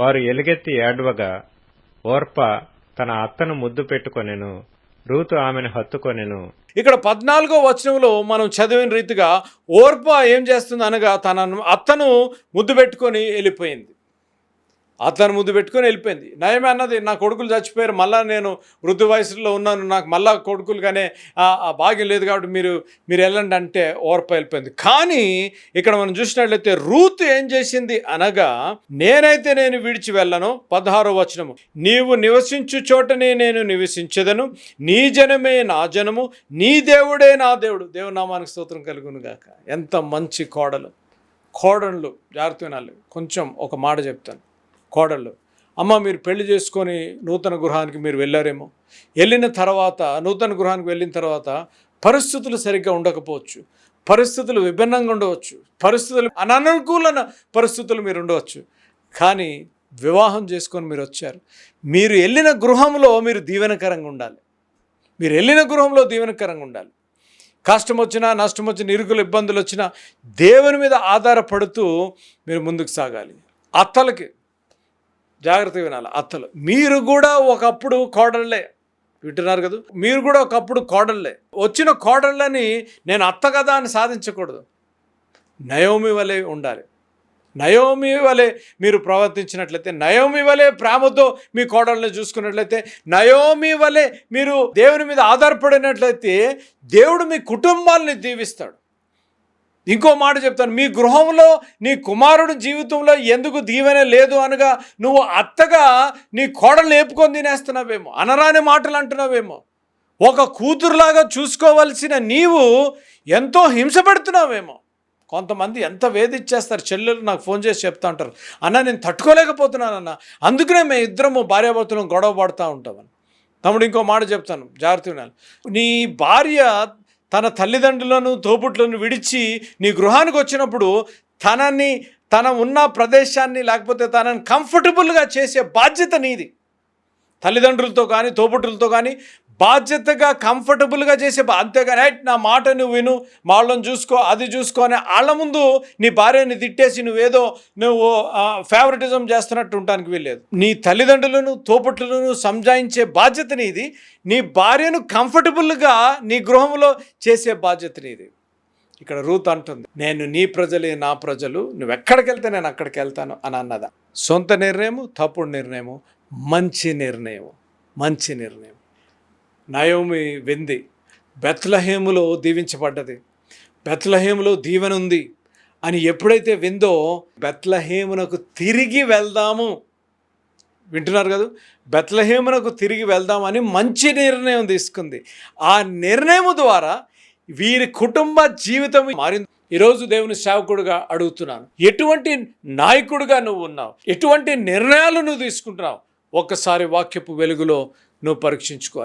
వారు ఎలుగెత్తి ఏడ్వగా ఓర్ప తన అత్తను ముద్దు పెట్టుకొనెను రూతు ఆమెను హత్తుకొనెను. ఇక్కడ పద్నాలుగో వచనంలో మనం చదివిన రీతిగా ఓర్ప ఏం చేస్తుంది అనగా తన అత్తను ముద్దు పెట్టుకొని వెళ్ళిపోయింది. అతను ముద్దు పెట్టుకొని వెళ్ళిపోయింది. నయమే అన్నది నా కొడుకులు చచ్చిపోయారు మళ్ళీ నేను వృద్ధు వయసులో ఉన్నాను నాకు మళ్ళా కొడుకులుగానే కానీ ఆ భాగ్యం లేదు కాబట్టి మీరు మీరు వెళ్ళండి అంటే ఓర్ప వెళ్ళిపోయింది. కానీ ఇక్కడ మనం చూసినట్లయితే రూత్ ఏం చేసింది అనగా నేనైతే నేను విడిచి వెళ్ళను పదహారో వచనము. నీవు నివసించు చోటనే నేను నివసించదను నీ జనమే నా జనము నీ దేవుడే నా దేవుడు. దేవు నామానికి స్తోత్రం కలుగునుగాక. ఎంత మంచి కోడలు. కోడళ్ళు జాగ్రత్త వినాలి. కొంచెం ఒక మాట చెప్తాను. కోడళ్ళు. అమ్మ మీరు పెళ్ళి చేసుకొని నూతన గృహానికి మీరు వెళ్ళారేమో. వెళ్ళిన తర్వాత నూతన గృహానికి వెళ్ళిన తర్వాత పరిస్థితులు సరిగ్గా ఉండకపోవచ్చు. పరిస్థితులు విభిన్నంగా ఉండవచ్చు. పరిస్థితులు అననుకూలన పరిస్థితులు మీరు ఉండవచ్చు. కానీ వివాహం చేసుకొని మీరు వచ్చారు. మీరు వెళ్ళిన గృహంలో మీరు దీవెనకరంగా ఉండాలి. మీరు వెళ్ళిన గృహంలో దీవెనకరంగా ఉండాలి. కష్టం వచ్చినా నష్టం వచ్చినా ఇరుకులు ఇబ్బందులు వచ్చినా దేవుని మీద ఆధారపడుతూ మీరు ముందుకు సాగాలి. అత్తలకి జాగ్రత్త వినాలి. అత్తలు. మీరు కూడా ఒకప్పుడు కోడళ్ళే. వింటున్నారు కదా? మీరు కూడా ఒకప్పుడు కోడళ్ళే. వచ్చిన కోడళ్ళని నేను అత్త కదా అని సాధించకూడదు. నయోమి వలె ఉండాలి. నయోమి వలె మీరు ప్రవర్తించినట్లయితే నయోమి వలె ప్రేమతో మీ కోడళ్ళని చూసుకున్నట్లయితే నయోమి వలె మీరు దేవుని మీద ఆధారపడినట్లయితే దేవుడు మీ కుటుంబాలని దీవిస్తాడు. ఇంకో మాట చెప్తాను. మీ గృహంలో నీ కుమారుడు జీవితంలో ఎందుకు దీవెన లేదు అనగా నువ్వు అత్తగా నీ కోడలు ఏపుకొని తినేస్తున్నావేమో అనరాని మాటలు అంటున్నావేమో. ఒక కూతురులాగా చూసుకోవలసిన నీవు ఎంతో హింస పెడుతున్నావేమో. కొంతమంది ఎంత వేధిచ్చేస్తారు చెల్లెలు నాకు ఫోన్ చేసి చెప్తా ఉంటారు అన్న నేను తట్టుకోలేకపోతున్నానన్న అందుకనే మేము ఇద్దరము భార్యాభర్తలు గొడవ పడుతూ ఉంటామని. తమ్ముడు ఇంకో మాట చెప్తాను జాగ్రత్త నీ భార్య తన తల్లిదండ్రులను తోబుట్లను విడిచి నీ గృహానికి వచ్చినప్పుడు తనని తన ఉన్న ప్రదేశాన్ని లేకపోతే తనని కంఫర్టబుల్గా చేసే బాధ్యత నీది. తల్లిదండ్రులతో కానీ తోబుట్టులతో కానీ బాధ్యతగా కంఫర్టబుల్గా చేసే బా- అంతేగాని నా మాట నువ్వు విను వాళ్ళని చూసుకో అది చూసుకో అని వాళ్ళ ముందు నీ భార్యని తిట్టేసి నువ్వేదో నువ్వు ఫేవరెటిజం చేస్తున్నట్టు ఉండడానికి వీల్లేదు. నీ తల్లిదండ్రులను తోపుట్లను సంజాయించే బాధ్యత నీది నీ భార్యను కంఫర్టబుల్గా నీ గృహంలో చేసే బాధ్యత నీది ఇక్కడ రూత్ అంటుంది నేను నీ ప్రజలే నా ప్రజలు నువ్వు ఎక్కడికి వెళ్తే నేను అక్కడికి వెళ్తాను అని అన్నదా. సొంత నిర్ణయము తప్పుడు నిర్ణయము మంచి నిర్ణయం మంచి నిర్ణయం. నయోమి వెంది. బెత్లహేములో దీవించబడ్డది. బెత్లహేములో దీవెన ఉంది అని ఎప్పుడైతే విందో బెత్లహేమునకు తిరిగి వెళ్దాము. వింటున్నారు కదా? బెత్లహేమునకు తిరిగి వెళ్దామని మంచి నిర్ణయం తీసుకుంది. ఆ నిర్ణయం ద్వారా వీరి కుటుంబ జీవితం మారింది. ఈరోజు దేవుని సేవకుడుగా అడుగుతున్నాను. ఎటువంటి నాయకుడిగా నువ్వు ఉన్నావు? ఎటువంటి నిర్ణయాలు నువ్వు తీసుకుంటున్నావు? ఒక్కసారి వాక్యపు వెలుగులో నువ్వు పరీక్షించుకోవాలి.